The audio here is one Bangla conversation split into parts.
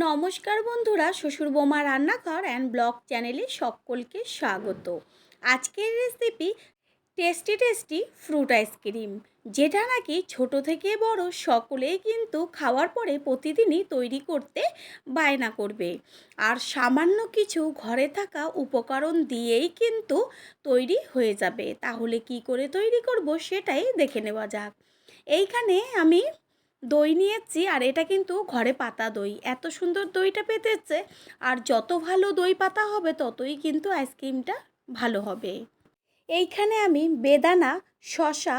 নমস্কার বন্ধুরা, শ্বশুর বোমা রান্নাঘর অ্যান্ড ব্লগ চ্যানেলে সকলকে স্বাগত। আজকের recipe tasty tasty fruit ice cream যেটা নাকি ছোট থেকে বড় সকলেই কিন্তু খাওয়ার পরে প্রতিদিনই তৈরি করতে বায়না করবে। আর সামান্য কিছু ঘরে থাকা উপকরণ দিয়েই কিন্তু তৈরি হয়ে যাবে। তাহলে কি করে তৈরি করব সেটাই দেখে নেওয়া যাক। এইখানে আমি দই নিয়েছি আর এটা কিন্তু ঘরে পাতা দই। এত সুন্দর দইটা পেতেছে আর যত ভালো দই পাতা হবে ততই কিন্তু আইসক্রিমটা ভালো হবে। এইখানে আমি বেদানা শশা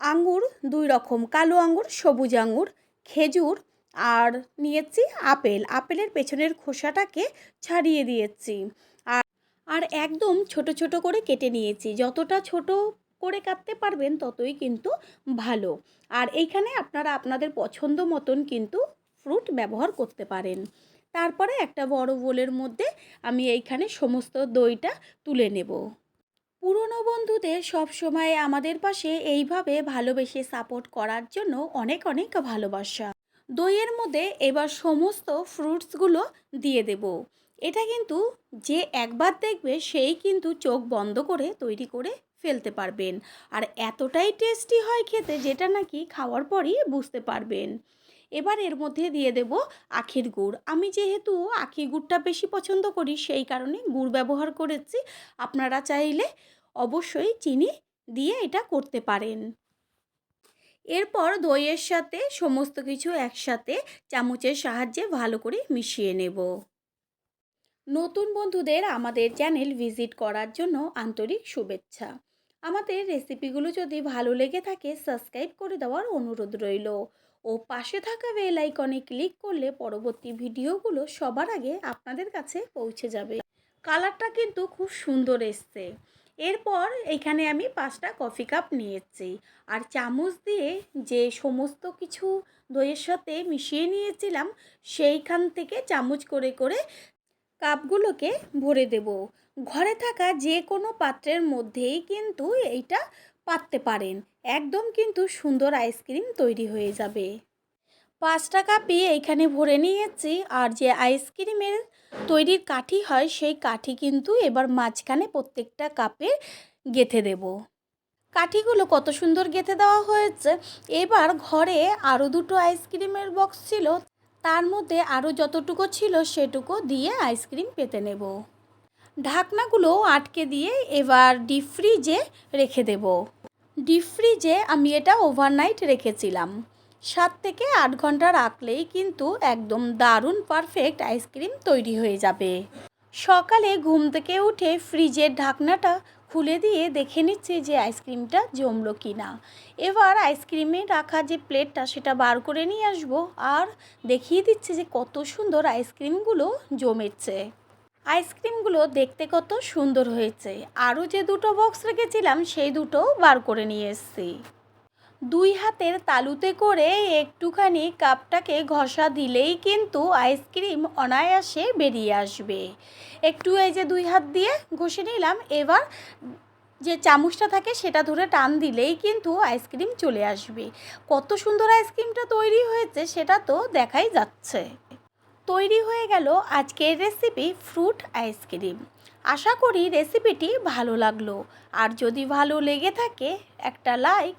আঙ্গুর দুই রকম, কালো আঙ্গুর, সবুজ আঙ্গুর, খেজুর আর নিয়েছি আপেল। আপেলের পেছনের খোসাটাকে ছাড়িয়ে দিয়েছি। আর আর একদম ছোট ছোট করে কেটে নিয়েছি। যতটা ছোট করে কাটতে পারবেন ততই কিন্তু ভালো। আর এইখানে আপনারা আপনাদের পছন্দ মতন কিন্তু ফ্রুট ব্যবহার করতে পারেন। তারপরে একটা বড় বোলের মধ্যে আমি এইখানে সমস্ত দইটা তুলে নেব। পুরনো বন্ধুদের সব সময় আমাদের পাশে এইভাবে ভালোবেসে সাপোর্ট করার জন্য অনেক অনেক ভালোবাসা। দইয়ের মধ্যে এবার সমস্ত ফ্রুটসগুলো দিয়ে দেব। এটা কিন্তু যে একবার দেখবে সেই কিন্তু চোখ বন্ধ করে তৈরি করে ফেলতে পারবেন। আর এতটাই টেস্টি হয় খেতে যেটা নাকি খাওয়ার পরই বুঝতে পারবেন। এবার এর মধ্যে দিয়ে দেব আখের গুড়। আমি যেহেতু আখের গুড়টা বেশি পছন্দ করি, সেই কারণে গুড় ব্যবহার করেছি। আপনারা চাইলে অবশ্যই চিনি দিয়ে এটা করতে পারেন। এরপর দইয়ের সাথে সমস্ত কিছু একসাথে চামচের সাহায্যে ভালো করে মিশিয়ে নেব। নতুন বন্ধুদের আমাদের চ্যানেল ভিজিট করার জন্য আন্তরিক শুভেচ্ছা। আমাদের রেসিপিগুলো যদি ভালো লেগে থাকে সাবস্ক্রাইব করে দেওয়ার অনুরোধ রইল। ও পাশে থাকা বেল আইকনে ক্লিক করলে পরবর্তী ভিডিওগুলো সবার আগে আপনাদের কাছে পৌঁছে যাবে। কালারটা কিন্তু খুব সুন্দর এসছে। এরপর এখানে আমি পাঁচটা কফি কাপ নিয়েছি। আর চামচ দিয়ে যে সমস্ত কিছু দইয়ের সাথে মিশিয়ে নিয়েছিলাম, সেইখান থেকে চামচ করে করে কাপগুলোকে ভরে দেব। ঘরে থাকা যে কোনো পাত্রের মধ্যেই কিন্তু এইটা পাততে পারেন। একদম কিন্তু সুন্দর আইসক্রিম তৈরি হয়ে যাবে। পাঁচটা কাপই এইখানে ভরে নিয়েছি আর যে আইসক্রিমের তৈরির কাঠি হয় সেই কাঠি কিন্তু এবার মাঝখানে প্রত্যেকটা কাপে গেথে দেব। কাঠিগুলো কত সুন্দর গেথে দেওয়া হয়েছে। এবার ঘরে আরও দুটো আইসক্রিমের বক্স ছিল তার মধ্যে আরও যতটুকু ছিল সেটুকু দিয়ে আইসক্রিম পেতে নেব। ঢাকনাগুলো আটকে দিয়ে এবার ডিপ ফ্রিজে রেখে দেব। ডিপ ফ্রিজে আমি এটা ওভারনাইট রেখেছিলাম। সাত থেকে আট ঘণ্টা রাখলেই কিন্তু একদম দারুণ পারফেক্ট আইসক্রিম তৈরি হয়ে যাবে। সকালে ঘুম থেকে উঠে ফ্রিজের ঢাকনাটা খুলে দিয়ে দেখে নিচ্ছি যে আইসক্রিমটা জমলো কি না এবার আইসক্রিমে রাখা যে প্লেটটা সেটা বার করে নিয়ে আসব আর দেখিয়ে দিচ্ছি যে কত সুন্দর আইসক্রিমগুলো জমেছে। আইসক্রিমগুলো দেখতে কত সুন্দর হয়েছে। আরও যে দুটো বক্স রেখেছিলাম, সেই দুটো বার করে নিয়ে এসেছি। দুই হাতের তালুতে করে একটুখানি কাপটাকে ঘষা দিলেই কিন্তু আইসক্রিম অনায়াসে বেরিয়ে আসবে। একটু এই যে দুই হাত দিয়ে ঘষে নিলাম, এবার যে চামচটা থাকে সেটা ধরে টান দিলেই কিন্তু আইসক্রিম চলে আসবে। কত সুন্দর আইসক্রিমটা তৈরি হয়েছে, সেটা তো দেখাই যাচ্ছে। তৈরি হয়ে গেল আজকের রেসিপি ফ্রুট আইসক্রিম। আশা করি রেসিপিটি ভালো লাগল। আর যদি ভালো লেগে থাকে, একটা লাইক